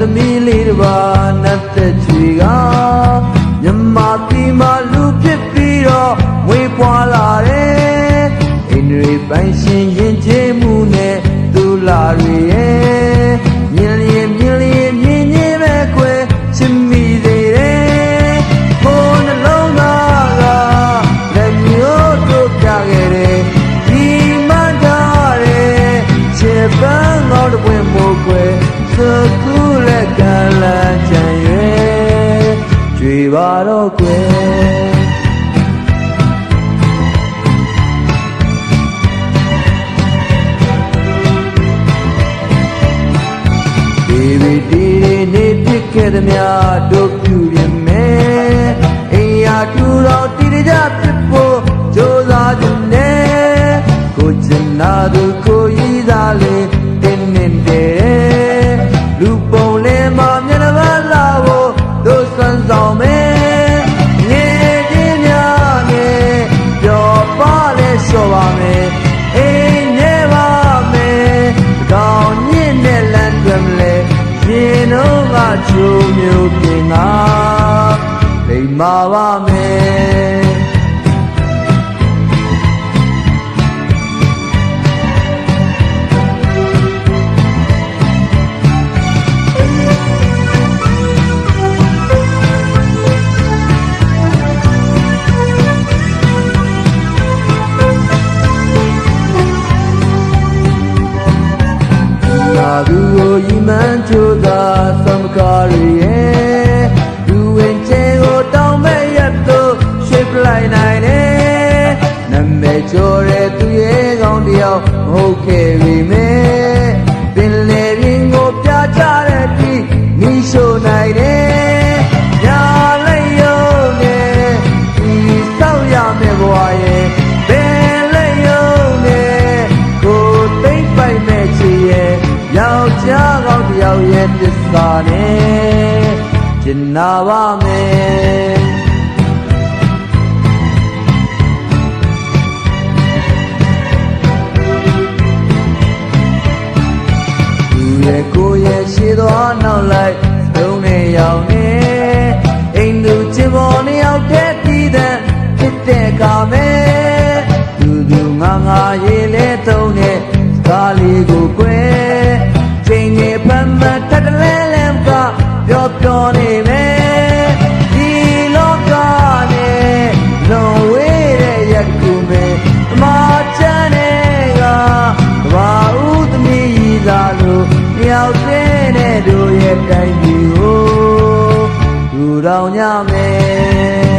သမီးလေးတစ်ပါးနတ်သက်ချွေကမြမပြည်မှာလူဖြစ်ပြီးတော့ဝေးပွားလာတယ်အိန္ဒြေပိုင်ရှင်ရင်ကျေးမှုနဲ့သူလာတွေရဲ့ သကူလက်ကလန်ချံရွယ်ကြွေပါတော့ကွယ်ဒီဗီဒီနေဖြစ်ခဲ့သမျှတို့ပြုရင်မယ်အိမ်ယာတူတော် ကချိုးမျိုးပြင်ကလိမ္မာပါမယ်နာသူကိုဤမှန်ချိုးသာ ကောင်းတယောက်ရဲ့တစ္ဆာနဲ့ကျင်နာပါမယ်သူရဲ့ကိုယ်ရဲ့ရှေးသွားနောက်လိုက်သုံးနေရောက်နေအိမ်သူချင်ပေါ်နေရောက်တဲ့ပြည်တဲ့ဖြစ်တဲ့ကမဲ့ မ်းမထက်တလဲလဲကပြောပြောနေမယ်ဒီလောကနဲ့လွန်ဝေးတဲ့ရက်ကူမဲ့အမာချမ်းတွေကဘာဥသမီးသာလို့မြောက်တဲ့တို့ရဲ့တိုင်းပြည်ကိုထူထောင်ကြမယ်